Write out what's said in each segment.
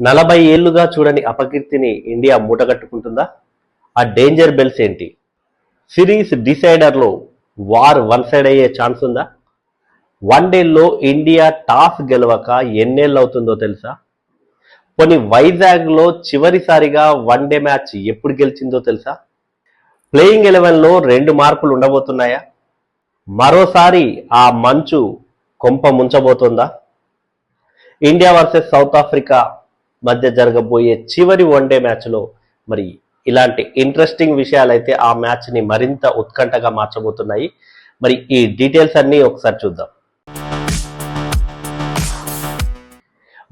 నలభై ఏళ్ళుగా చూడని అపకీర్తిని ఇండియా మూటగట్టుకుంటుందా? ఆ డేంజర్ బెల్స్ ఏంటి? సిరీస్ డిసైడర్లో వార్ వన్ సైడ్ అయ్యే ఛాన్స్ ఉందా? వన్ డేలో ఇండియా టాస్ గెలవక ఎన్నేళ్ళు అవుతుందో తెలుసా? కొన్ని వైజాగ్లో చివరిసారిగా వన్ డే మ్యాచ్ ఎప్పుడు గెలిచిందో తెలుసా? ప్లేయింగ్ ఎలెవెన్లో రెండు మార్పులు ఉండబోతున్నాయా? మరోసారి ఆ మంచు కొంప ముంచబోతుందా? ఇండియా వర్సెస్ సౌత్ ఆఫ్రికా మధ్య జరగబోయే చివరి వన్డే మ్యాచ్లో మరి ఇలాంటి ఇంట్రెస్టింగ్ విషయాలైతే ఆ మ్యాచ్ని మరింత ఉత్కంఠగా మార్చబోతున్నాయి. మరి ఈ డీటెయిల్స్ అన్నీ ఒకసారి చూద్దాం.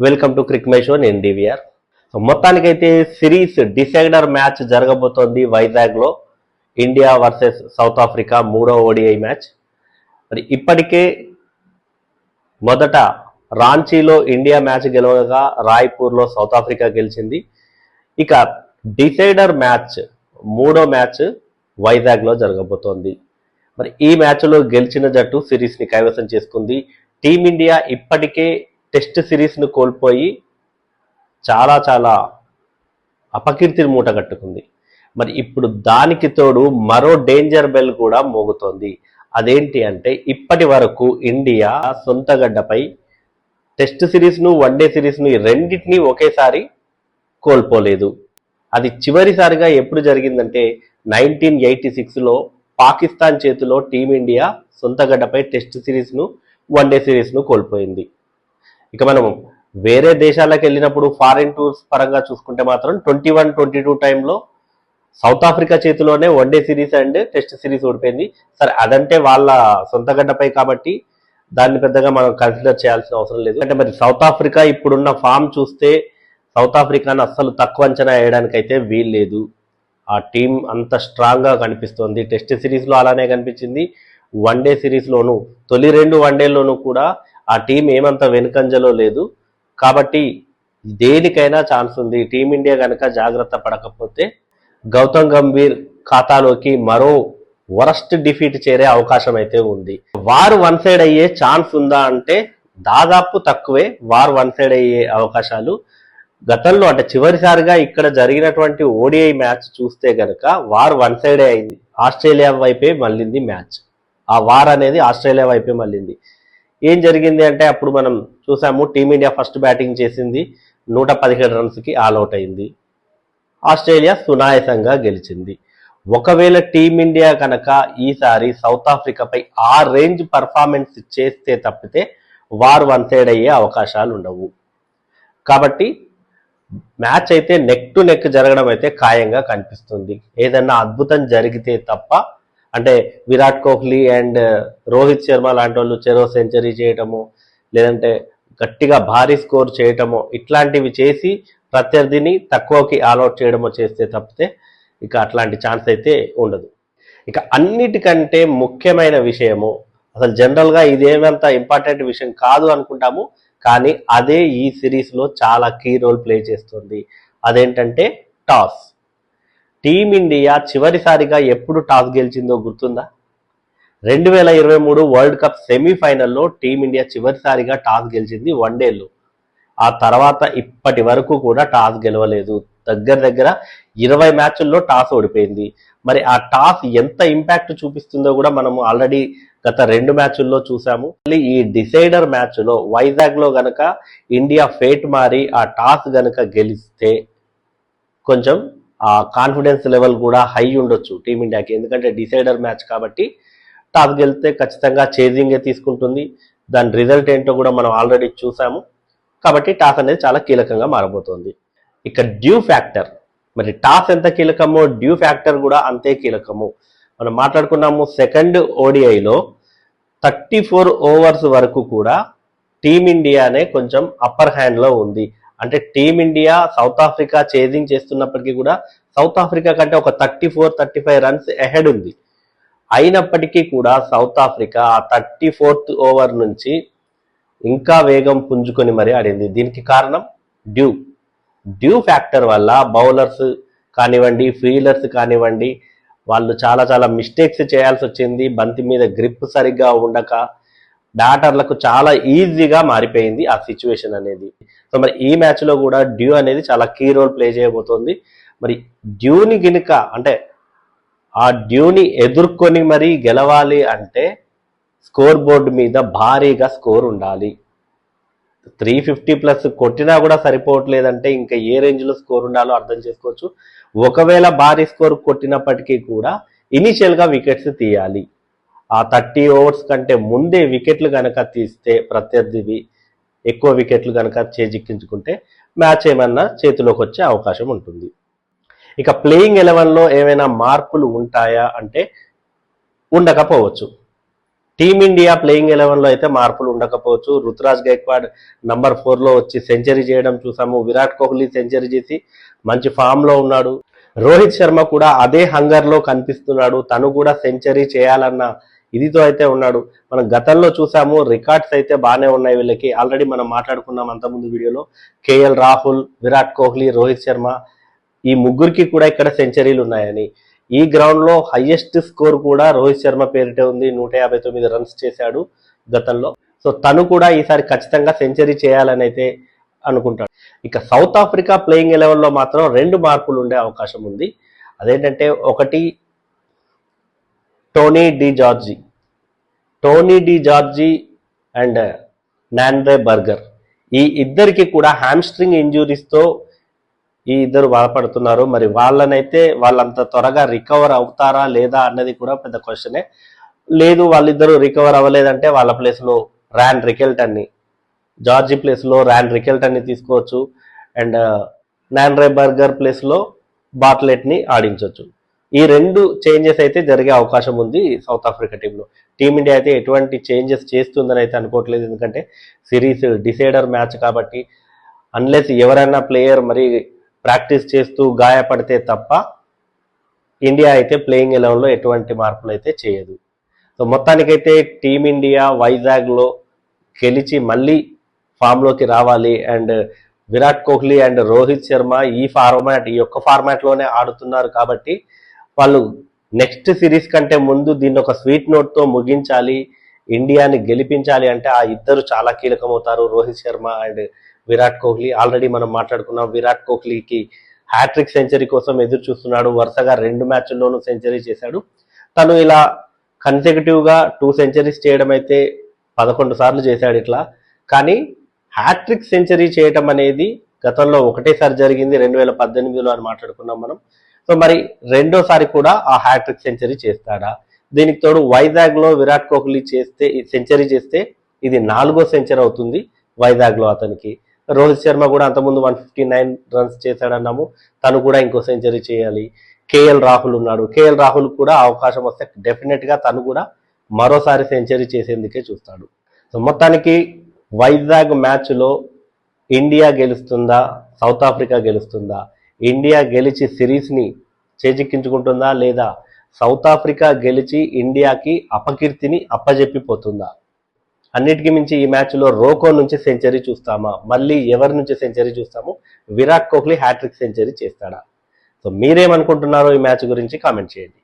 వెల్కమ్ టు క్రిక్ షో నేను డివిఆర్ సో మొత్తానికైతే సిరీస్ డిసైడర్ మ్యాచ్ జరగబోతోంది వైజాగ్లో. ఇండియా వర్సెస్ సౌత్ ఆఫ్రికా మూడో ఓడిఐ మ్యాచ్. మరి ఇప్పటికే మొదట రాంచీలో ఇండియా మ్యాచ్ గెలవగా రాయ్పూర్లో సౌత్ ఆఫ్రికా గెలిచింది. ఇక డిసైడర్ మ్యాచ్ మూడో మ్యాచ్ వైజాగ్లో జరగబోతోంది. మరి ఈ మ్యాచ్లో గెలిచిన జట్టు సిరీస్ని కైవసం చేసుకుంది. టీమిండియా ఇప్పటికే టెస్ట్ సిరీస్ను కోల్పోయి చాలా చాలా అపకీర్తిని మూట కట్టుకుంది. మరి ఇప్పుడు దానికి తోడు మరో డేంజర్ బెల్ కూడా మోగుతోంది. అదేంటి అంటే ఇప్పటి వరకు ఇండియా సొంత గడ్డపై టెస్ట్ సిరీస్ను వన్డే సిరీస్ను ఈ రెండింటినీ ఒకేసారి కోల్పోలేదు. అది చివరిసారిగా ఎప్పుడు జరిగిందంటే నైన్టీన్ ఎయిటీ సిక్స్లో పాకిస్తాన్ చేతిలో టీమిండియా సొంత గడ్డపై టెస్ట్ సిరీస్ను వన్డే సిరీస్ను కోల్పోయింది. ఇక మనం వేరే దేశాలకు వెళ్ళినప్పుడు ఫారిన్ టూర్స్ పరంగా చూసుకుంటే మాత్రం ట్వంటీ వన్ ట్వంటీ టూ టైంలో సౌత్ ఆఫ్రికా చేతిలోనే one day series and test series ఓడిపోయింది. సరే అదంటే వాళ్ళ సొంత గడ్డపై కాబట్టి దాన్ని పెద్దగా మనం కన్సిడర్ చేయాల్సిన అవసరం లేదు. అంటే మరి సౌత్ ఆఫ్రికా ఇప్పుడున్న ఫామ్ చూస్తే సౌత్ ఆఫ్రికాను అస్సలు తక్కువ అంచనా వేయడానికి అయితే వీల్లేదు ఆ టీం అంత స్ట్రాంగ్గా కనిపిస్తోంది. టెస్ట్ సిరీస్లో అలానే కనిపించింది. వన్ డే సిరీస్లోను తొలి రెండు వన్ డేలోనూ కూడా ఆ టీం ఏమంత వెనుకంజలో లేదు. కాబట్టి దేనికైనా ఛాన్స్ ఉంది. టీమిండియా కనుక జాగ్రత్త పడకపోతే గౌతమ్ గంభీర్ ఖాతాలోకి మరో వరస్ట్ డిఫీట్ చేరే అవకాశం అయితే ఉంది. వారు వన్ సైడ్ అయ్యే ఛాన్స్ ఉందా అంటే దాదాపు తక్కువే. వారు వన్ సైడ్ అయ్యే అవకాశాలు గతంలో అంటే చివరిసారిగా ఇక్కడ జరిగినటువంటి ఓడిఐ మ్యాచ్ చూస్తే గనక వార్ వన్ సైడే అయింది. ఆస్ట్రేలియా వైపే మళ్ళింది మ్యాచ్. ఆ వార్ అనేది ఆస్ట్రేలియా వైపే మళ్ళింది. ఏం జరిగింది అంటే అప్పుడు మనం చూసాము టీమిండియా ఫస్ట్ బ్యాటింగ్ చేసింది. నూట పదిహేడు రన్స్కి ఆల్అౌట్ అయింది. ఆస్ట్రేలియా సునాయసంగా గెలిచింది. ఒకవేళ టీమిండియా కనుక ఈసారి సౌత్ ఆఫ్రికాపై ఆ రేంజ్ పర్ఫార్మెన్స్ చేస్తే తప్పితే వార్ వన్ సైడ్ అయ్యే అవకాశాలు ఉండవు. కాబట్టి మ్యాచ్ అయితే నెక్ టు నెక్ జరగడం అయితే ఖాయంగా కనిపిస్తుంది. ఏదన్నా అద్భుతం జరిగితే తప్ప అంటే విరాట్ కోహ్లీ అండ్ రోహిత్ శర్మ లాంటి వాళ్ళు చెరో సెంచరీ చేయటము లేదంటే గట్టిగా భారీ స్కోర్ చేయటము ఇట్లాంటివి చేసి ప్రత్యర్థిని తక్కువకి ఆల్అౌట్ చేయడమో చేస్తే తప్పితే ఇక అట్లాంటి ఛాన్స్ అయితే ఉండదు. ఇక అన్నిటికంటే ముఖ్యమైన విషయము అసలు జనరల్గా ఇదేమంత ఇంపార్టెంట్ విషయం కాదు అనుకుంటాము కానీ అదే ఈ సిరీస్లో చాలా కీ రోల్ ప్లే చేస్తుంది. అదేంటంటే టాస్. టీమిండియా చివరిసారిగా ఎప్పుడు టాస్ గెలిచిందో గుర్తుందా? రెండు వేల ఇరవై మూడు వరల్డ్ కప్ సెమీఫైనల్లో టీమిండియా చివరిసారిగా టాస్ గెలిచింది వన్డేలో. ఆ తర్వాత ఇప్పటి వరకు కూడా టాస్ గెలవలేదు. దగ్గర దగ్గర ఇరవై మ్యాచ్ల్లో టాస్ ఓడిపోయింది. మరి ఆ టాస్ ఎంత ఇంపాక్ట్ చూపిస్తుందో కూడా మనము ఆల్రెడీ గత రెండు మ్యాచ్ల్లో చూసాము మళ్ళీ ఈ డిసైడర్ మ్యాచ్లో వైజాగ్లో గనక ఇండియా ఫేట్ మారి ఆ టాస్ గనక గెలిస్తే కొంచెం ఆ కాన్ఫిడెన్స్ లెవెల్ కూడా హై ఉండొచ్చు టీమిండియాకి. ఎందుకంటే డిసైడర్ మ్యాచ్ కాబట్టి టాస్ గెలిస్తే ఖచ్చితంగా చేజింగే తీసుకుంటుంది. దాని రిజల్ట్ ఏంటో కూడా మనం ఆల్రెడీ చూసాము కాబట్టి టాస్ అనేది చాలా కీలకంగా మారబోతోంది. ఇక డ్యూ ఫ్యాక్టర్ మరి టాస్ ఎంత కీలకమో డ్యూ ఫ్యాక్టర్ కూడా అంతే కీలకము. మనం మాట్లాడుకున్నాము సెకండ్ ఓడిఐలో థర్టీ ఫోర్ ఓవర్స్ వరకు కూడా టీమిండియానే కొంచెం అప్పర్ హ్యాండ్లో ఉంది. అంటే టీమిండియా సౌత్ ఆఫ్రికా చేజింగ్ చేస్తున్నప్పటికీ కూడా సౌత్ ఆఫ్రికా కంటే ఒక thirty four thirty five runs ahead ఉంది. అయినప్పటికీ కూడా సౌత్ ఆఫ్రికా ఆ థర్టీ ఫోర్త్ ఓవర్ నుంచి ఇంకా వేగం పుంజుకొని మరీ ఆడింది. దీనికి కారణం డ్యూ డ్యూ ఫ్యాక్టర్ వల్ల బౌలర్స్ కానివ్వండి ఫీల్డర్స్ కానివ్వండి వాళ్ళు చాలా చాలా మిస్టేక్స్ చేయాల్సి వచ్చింది. బంతి మీద గ్రిప్ సరిగ్గా ఉండక బ్యాటర్లకు చాలా ఈజీగా మారిపోయింది ఆ సిచ్యువేషన్ అనేది. సో మరి ఈ మ్యాచ్లో కూడా డ్యూ అనేది చాలా కీ రోల్ ప్లే చేయబోతోంది. మరి డ్యూని గినుక అంటే ఆ డ్యూని ఎదుర్కొని మరి గెలవాలి అంటే స్కోర్ బోర్డు మీద భారీగా స్కోర్ ఉండాలి. త్రీ ఫిఫ్టీ ప్లస్ కొట్టినా కూడా సరిపోవట్లేదంటే ఇంకా ఏ రేంజ్లో స్కోర్ ఉండాలో అర్థం చేసుకోవచ్చు. ఒకవేళ భారీ స్కోర్ కొట్టినప్పటికీ కూడా ఇనిషియల్గా వికెట్స్ తీయాలి. ఆ థర్టీ ఓవర్స్ కంటే ముందే వికెట్లు కనుక తీస్తే ప్రత్యర్థివి ఎక్కువ వికెట్లు కనుక చేజిక్కించుకుంటే మ్యాచ్ ఏమన్నా చేతిలోకి వచ్చే అవకాశం ఉంటుంది. ఇక ప్లేయింగ్ ఎలెవెన్లో ఏమైనా మార్పులు ఉంటాయా అంటే ఉండకపోవచ్చు. టీమిండియా ప్లేయింగ్ ఎలెవెన్లో అయితే మార్పులు ఉండకపోవచ్చు. రుతురాజ్ గైక్వాడ్ నంబర్ ఫోర్లో వచ్చి సెంచరీ చేయడం చూసాము. విరాట్ కోహ్లీ సెంచరీ చేసి మంచి ఫామ్లో ఉన్నాడు. రోహిత్ శర్మ కూడా అదే హంగర్లో కనిపిస్తున్నాడు. తను కూడా సెంచరీ చేయాలన్న ఇదితో అయితే ఉన్నాడు. మనం గతంలో చూసాము రికార్డ్స్ అయితే బాగానే ఉన్నాయి వీళ్ళకి. ఆల్రెడీ మనం మాట్లాడుకున్నాం అంతకుముందు వీడియోలో. కేఎల్ రాహుల్ విరాట్ కోహ్లీ రోహిత్ శర్మ ఈ ముగ్గురికి కూడా ఇక్కడ సెంచరీలు ఉన్నాయని. ఈ గ్రౌండ్లో హైయెస్ట్ స్కోర్ కూడా రోహిత్ శర్మ పేరిటే ఉంది. నూట యాభై తొమ్మిది రన్స్ చేశాడు గతంలో. సో తను కూడా ఈసారి ఖచ్చితంగా సెంచరీ చేయాలని అయితే అనుకుంటాడు. ఇక సౌత్ ఆఫ్రికా ప్లేయింగ్ ఎలెవెన్లో మాత్రం రెండు మార్పులు ఉండే అవకాశం ఉంది. అదేంటంటే ఒకటి Tony de Zorzi Tony de Zorzi and Nandre Burger ఈ ఇద్దరికి కూడా హ్యామ్స్ట్రింగ్ ఇంజురీస్తో ఈ ఇద్దరు బాధపడుతున్నారు. మరి వాళ్ళనైతే వాళ్ళంత త్వరగా రికవర్ అవుతారా లేదా అన్నది కూడా పెద్ద క్వశ్చనే లేదు వాళ్ళిద్దరూ రికవర్ అవ్వలేదంటే వాళ్ళ ప్లేస్లో ర్యాన్ రికెల్టన్ని జార్జీ ప్లేస్లో ర్యాన్ రికెల్టన్ని తీసుకోవచ్చు. అండ్ నాన్రే బర్గర్ ప్లేస్లో బాట్లెట్ని ఆడించవచ్చు ఈ రెండు చేంజెస్ అయితే జరిగే అవకాశం ఉంది సౌత్ ఆఫ్రికా టీంలో టీమిండియా అయితే ఎటువంటి చేంజెస్ చేస్తుందని అయితే అనుకోవట్లేదు. ఎందుకంటే సిరీస్ డిసైడర్ మ్యాచ్ కాబట్టి అన్లెస్ ఎవరైనా ప్లేయర్ మరి ప్రాక్టీస్ చేస్తూ గాయపడితే తప్ప ఇండియా అయితే ప్లేయింగ్ ఎలెవెన్లో ఎటువంటి మార్పులు అయితే చేయదు. సో మొత్తానికైతే టీమిండియా వైజాగ్లో గెలిచి మళ్ళీ ఫామ్లోకి రావాలి అండ్ విరాట్ కోహ్లీ అండ్ రోహిత్ శర్మ ఈ ఫార్మాట్ ఈ యొక్క ఫార్మాట్లోనే ఆడుతున్నారు కాబట్టి వాళ్ళు నెక్స్ట్ సిరీస్ కంటే ముందు దీన్ని ఒక స్వీట్ నోట్తో ముగించాలి ఇండియాని గెలిపించాలి అంటే ఆ ఇద్దరు చాలా కీలకమవుతారు రోహిత్ శర్మ అండ్ విరాట్ కోహ్లీ ఆల్రెడీ మనం మాట్లాడుకున్నాం విరాట్ కోహ్లీకి హ్యాట్రిక్ సెంచరీ కోసం ఎదురు చూస్తున్నాడు. వరుసగా రెండు మ్యాచ్ల్లోనూ సెంచరీ చేశాడు. తను ఇలా కన్సెక్యూటివ్గా టూ సెంచరీస్ చేయడం అయితే పదకొండు సార్లు చేశాడు ఇట్లా. కానీ హ్యాట్రిక్ సెంచరీ చేయటం అనేది గతంలో ఒకటేసారి జరిగింది రెండు వేల పద్దెనిమిదిలో అని మాట్లాడుకున్నాం మనం. సో మరి రెండోసారి కూడా ఆ హ్యాట్రిక్ సెంచరీ చేస్తాడా? దీనికి తోడు వైజాగ్లో విరాట్ కోహ్లీ చేస్తే సెంచరీ చేస్తే ఇది నాలుగో సెంచరీ అవుతుంది వైజాగ్లో అతనికి. రోహిత్ శర్మ కూడా అంతకుముందు వన్ ఫిఫ్టీ నైన్ రన్స్ చేశాడన్నాము. తను కూడా ఇంకో సెంచరీ చేయాలి. కేఎల్ రాహుల్ ఉన్నాడు. కేఎల్ రాహుల్ కూడా అవకాశం వస్తే డెఫినెట్గా తను కూడా మరోసారి సెంచరీ చేసేందుకే చూస్తాడు. సో మొత్తానికి వైజాగ్ మ్యాచ్లో ఇండియా గెలుస్తుందా సౌత్ ఆఫ్రికా గెలుస్తుందా? ఇండియా గెలిచి సిరీస్ని చేజిక్కించుకుంటుందా లేదా సౌత్ ఆఫ్రికా గెలిచి ఇండియాకి అపకీర్తిని అప్పజెప్పిపోతుందా? అన్నిటికీ మించి ఈ మ్యాచ్లో రోకో నుంచి సెంచరీ చూస్తామా? మళ్ళీ ఎవరి నుంచి సెంచరీ చూస్తాము? విరాట్ కోహ్లీ హ్యాట్రిక్ సెంచరీ చేస్తాడా? సో మీరేమనుకుంటున్నారో ఈ మ్యాచ్ గురించి కామెంట్ చేయండి.